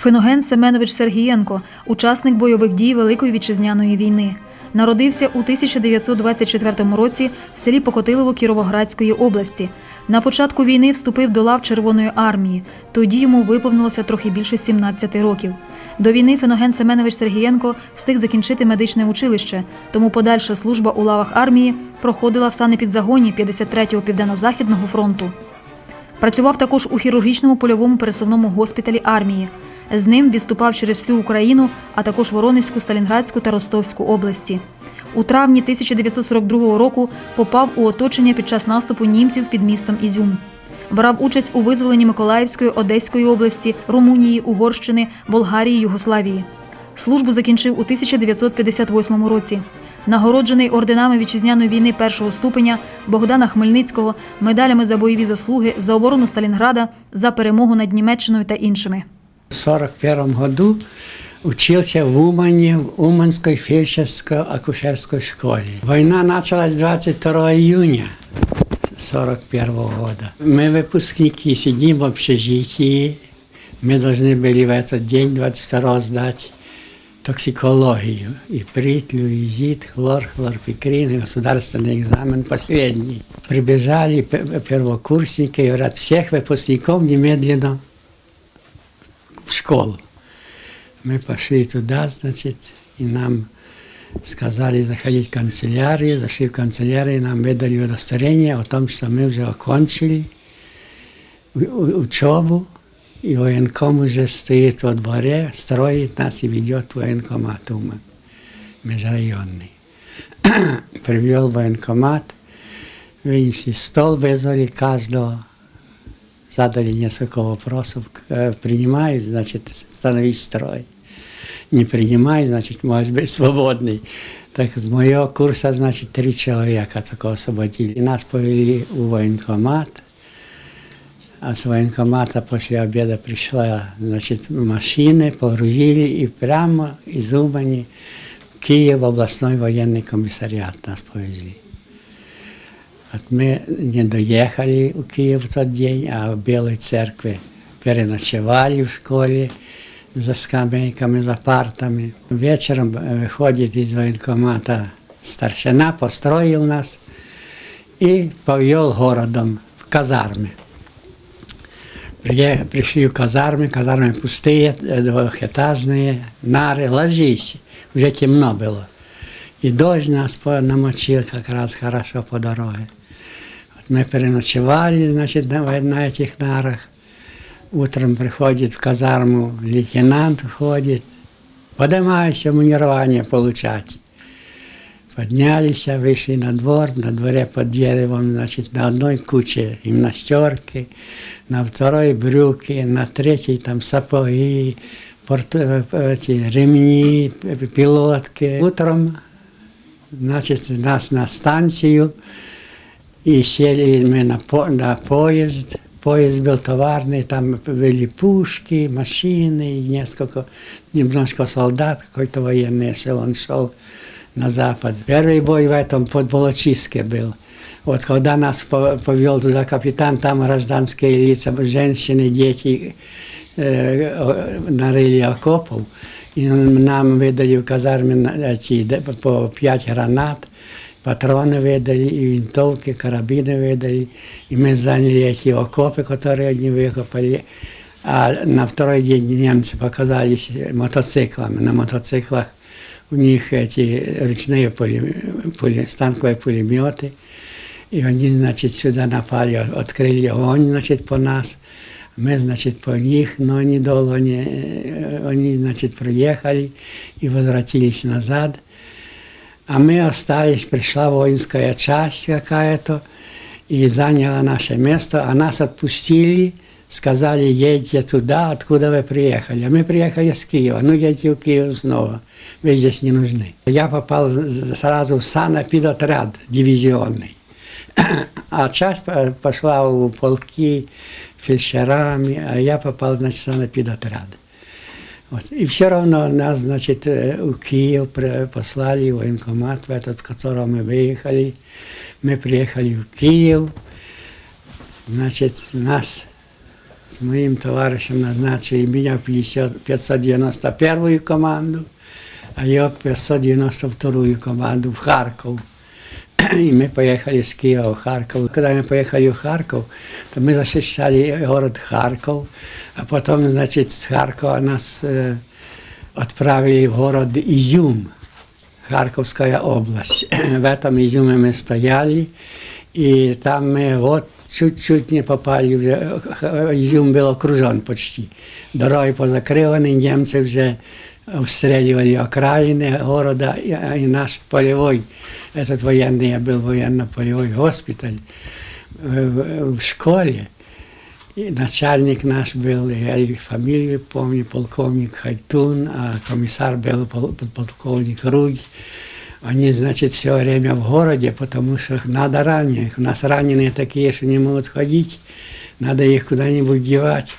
Феноген Семенович Сергієнко, учасник бойових дій Великої вітчизняної війни. Народився у 1924 році в селі Покотилово Кіровоградської області. На початку війни вступив до лав Червоної армії. Тоді йому виповнилося трохи більше 17 років. До війни Феноген Семенович Сергієнко встиг закінчити медичне училище, тому подальша служба у лавах армії проходила в санепідзагоні 53-го Південно-Західного фронту. Працював також у хірургічному польовому пересувному госпіталі армії. З ним відступав через всю Україну, а також Воронезьку, Сталінградську та Ростовську області. У травні 1942 року попав у оточення під час наступу німців під містом Ізюм. Брав участь у визволенні Миколаївської, Одеської області, Румунії, Угорщини, Болгарії, Югославії. Службу закінчив у 1958 році. Нагороджений орденами вітчизняної війни першого ступеня Богдана Хмельницького, медалями за бойові заслуги, за оборону Сталінграда, за перемогу над Німеччиною та іншими. В 1941 году учился в Умане, в Уманской фельдшерско-акушерской школе. Война началась 22 июня 1941 года. Мы выпускники, сидим в общежитии. Мы должны были в этот день, 22 сдать токсикологию. И прит, люизит, хлор, хлорпикрин, и государственный экзамен последний. Прибежали п- первокурсники и говорят, всех выпускников немедленно в школу. Мы пошли туда, значит, и нам сказали заходить в канцелярию, зашли в канцелярию, нам выдали удостоверение о том, что мы уже окончили у- у- учебу, и военком уже стоит во дворе, строит нас и ведет в военкомат Уман, межрайонный. Привел в военкомат, вынесли стол, вызвали каждого, задали несколько вопросов, э, принимают, значит, становись строй. Не принимают, значит, может быть свободный. Так с моего курса, значит, три человека такого освободили. И нас повели в военкомат. А с военкомата после обеда пришла, значит, машины, погрузили и прямо из Умани в Киев областной военный комиссариат нас повезли. Вот мы не доехали в Киев в тот день, а в Белой церкви переночевали в школе за скамейками, за партами. Вечером э, выходит из военкомата старшина, построил нас и повел городом в казармы. Прие- Пришли в казармы, казармы пустые, э, двухэтажные, нары, ложись. Уже темно было. И дождь нас по- намочил как раз хорошо по дороге. Вот мы переночевали, значит, на, на этих нарах. Утром приходит в казарму лейтенант, ходит. Поднимайся, мунирование получать. Поднялись, вышли на двор, на дворе под деревом, значит, на одной куче гимнастерки, на второй брюки, на третьей там сапоги, порт- э, эти ремни, п- пилотки. Утром, значит, нас на станцию, и сели мы на, по- на поезд. Поезд был товарный, там были пушки, машины, и несколько, немножко солдат, какой-то военный эшелон шел на запад. Первый бой в этом под Волочиске был. Вот когда нас по- повел туда капитан, там гражданские лица, женщины, дети э, о- нарыли окопов. И нам выдали в казарме на- эти, д- по пять гранат, патроны выдали, и винтовки, карабины выдали. И мы заняли эти окопы, которые они выкопали. А на второй день немцы показались мотоциклами. На мотоциклах у них эти ручные пули, пули, станковые пулеметы. И они, значит, сюда напали, открыли огонь, значит, по нас. Мы, значит, по них, но недолго не, э, они, значит, приехали и возвратились назад. А мы остались, пришла воинская часть какая-то и заняла наше место, а нас отпустили, сказали, едьте туда, откуда вы приехали. А мы приехали с Киева, ну едьте в Киев снова, вы здесь не нужны. Я попал з- сразу в санэпидотряд дивизионный. А часть по- пошла у полки фельдшерами, а я попал, значит, в санэпидотряд. Вот. И все равно нас, значит, э, в Киев при- послали в военкомат, в этот, в котором мы выехали. Мы приехали в Киев, значит, нас с моим товарищем назначили меня в 50 591 команду, а я в 592 команду в Харьков. И мы поехали с Киева в Харьков. Когда мы поехали в Харьков, то мы защищали город Харьков, а потом, значит, с Харькова нас э, отправили в город Изюм, Харьковская область. В этом Изюме мы стояли, и там мы вот чуть-чуть не попали, вже Изюм был окружен почти. Дороги позакривані, немцы вже обстреливали окраины города, и, и наш полевой, этот военный, я был военно-полевой госпиталь э, в, в школе. И начальник наш был, я и фамилию помню, полковник Хайтун, а комиссар был пол- полковник Руги. Они, значит, все время в городе, потому что надо раненых. У нас раненые такие, что не могут ходить, надо их куда-нибудь девать.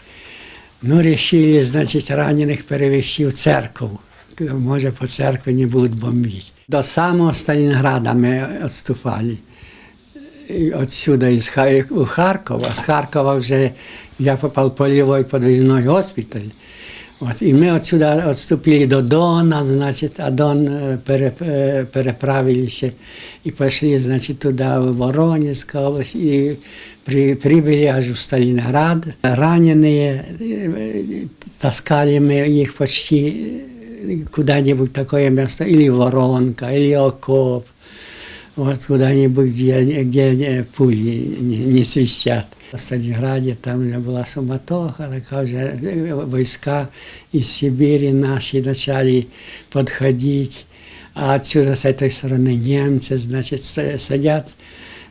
Ну, решили, значить, ранених перевести в церковь. Може, по церкві не будуть бомбити. До самого Сталінграда ми відступали. Отсюда із у Харкова. З Харкова вже я попав по лівої подвижной госпіталь. От, і ми отсюда відступили до Дона, значить, а Дон е, пере, е, переправилися і пішли, значить, туди, в Воронезьку область, і при, прибыли аж в Сталинград. Раненые, э, таскали мы их почти э, куда-нибудь такое место, или Воронка, или Окоп, вот куда-нибудь, где, где пули не, не свистят. В Сталинграде там уже была суматоха, такая уже э, войска из Сибири наши начали подходить, а отсюда с этой стороны немцы, значит, с- садят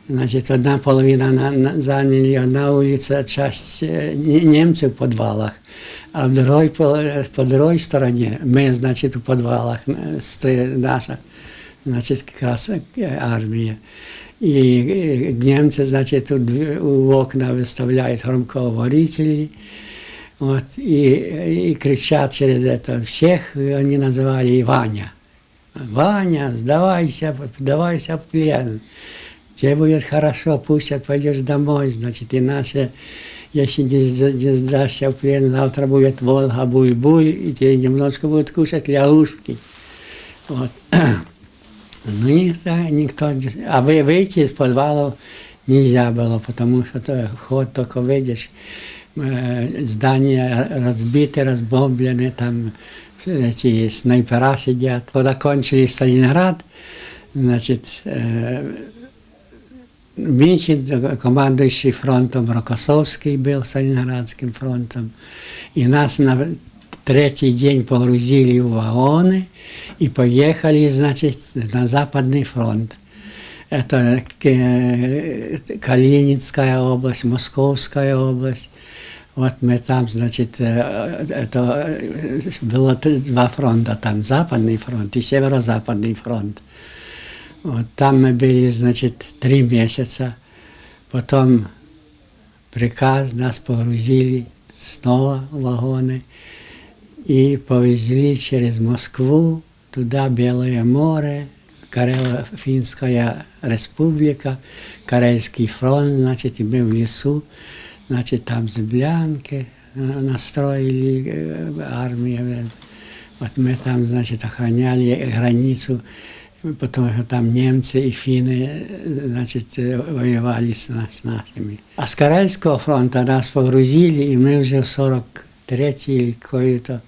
Значит, одна половина на, на, заняли, одна улица, часть э, не- немцы в подвалах, а в другой, по, по другой стороне мы, значит, в подвалах э, стоит наша, значит, как раз э, армия. И немцы, значит, дв- у окна выставляют громкоговорители, вот, и, и кричат через это всех, они называли Ваня. Ваня, сдавайся, сдавайся в плен. Тебе будет хорошо, пустят, пойдешь домой, значит, иначе, если не, не сдашься в плен, завтра будет Волга, буль-буль, и тебе немножко будут кушать лягушки. Вот. Ну, никто, никто, не- а вы, выйти из подвала нельзя было, потому что то, вход только выйдешь, э, здания разбиты, разбомблены, там эти снайпера сидят. Когда кончили Сталинград, значит, э, Михин, командующий фронтом Рокоссовский был Сталинградским фронтом, и нас на третий день погрузили в вагоны и поехали, значит, на Западный фронт. Это Калининская область, Московская область. Вот мы там, значит, это было два фронта, там Западный фронт и Северо-Западный фронт. Вот там мы были, значит, три месяца. Потом приказ, нас погрузили снова в вагоны и повезли через Москву, туда Белое море, Карело-Финская республика, Карельский фронт, значит, и мы в лесу, значит, там землянки э, настроили э, армия. Вот мы там, значит, охраняли границу, потому что там немцы и финны, э, значит, э, воевали с, нас- с нашими. А с Карельского фронта нас погрузили, и мы уже в 43-й или какой-то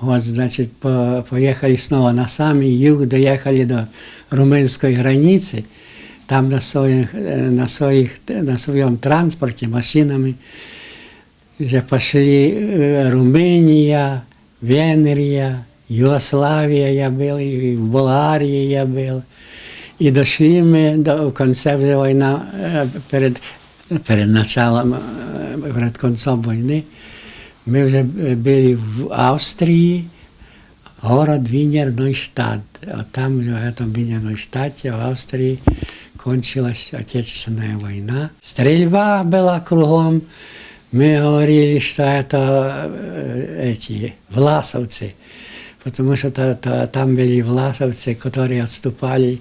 год, значит, по- поехали снова на самый юг, доехали до румынской границы, там на, своих, э, на, своих, на своем транспорте, машинами, вже пошли э, Румыния, Венгрия, Югославия я был, и в Болгарии я был. І дошли ми до в конце вже війна е, перед, перед началом, е, перед кінцем війни. Ми вже е, були в Австрії, город Вінер Нойштадт. А там в этом Вінер Нойштадте, в Австрії, кончилась Отечественная война. Стрельба была кругом. Мы говорили, что это э, эти власовцы, потому что та- та- там были власовцы, которые отступали,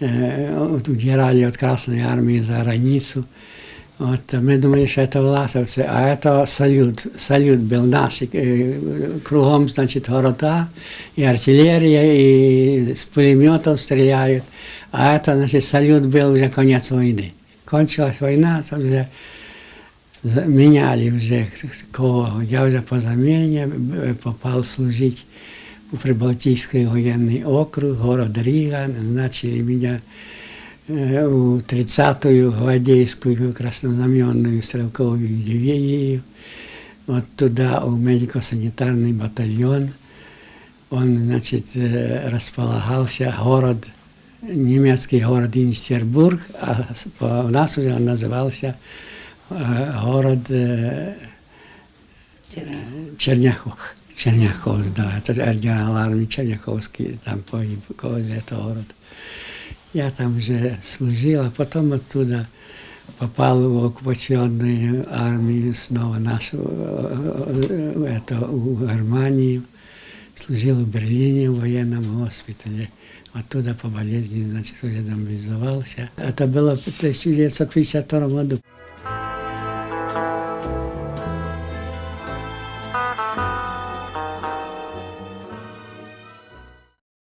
э, вот удирали от Красной Армии за границу. Вот мы думали, что это власовцы, а это салют. Салют был наш. и, э, Кругом, значит, города, и артиллерия, и с пулеметов стреляют. А это, значит, салют был уже конец войны. Кончилась война, то уже за- меняли уже кого. Я уже по замене э, попал служить у Прибалтийский военный округ, город Рига. Назначили меня э, у 30-ю гвардейскую краснознаменную стрелковую дивизию. Вот туда, у медико-санитарный батальон. Он, значит, э, располагался город, немецкий город Инстербург, а с- по- у нас уже он назывался э, город э, Черняхов. Черняхов, да, это оригинал армии Черняховский, там погиб возле этого города. Я там уже служил, а потом оттуда попал в оккупационную армию снова нашу, э, э, это, в Германию. Служил в Берлине в военном госпитале. Оттуда по болезни, значит, уже демобилизовался. Это было в 1952 году.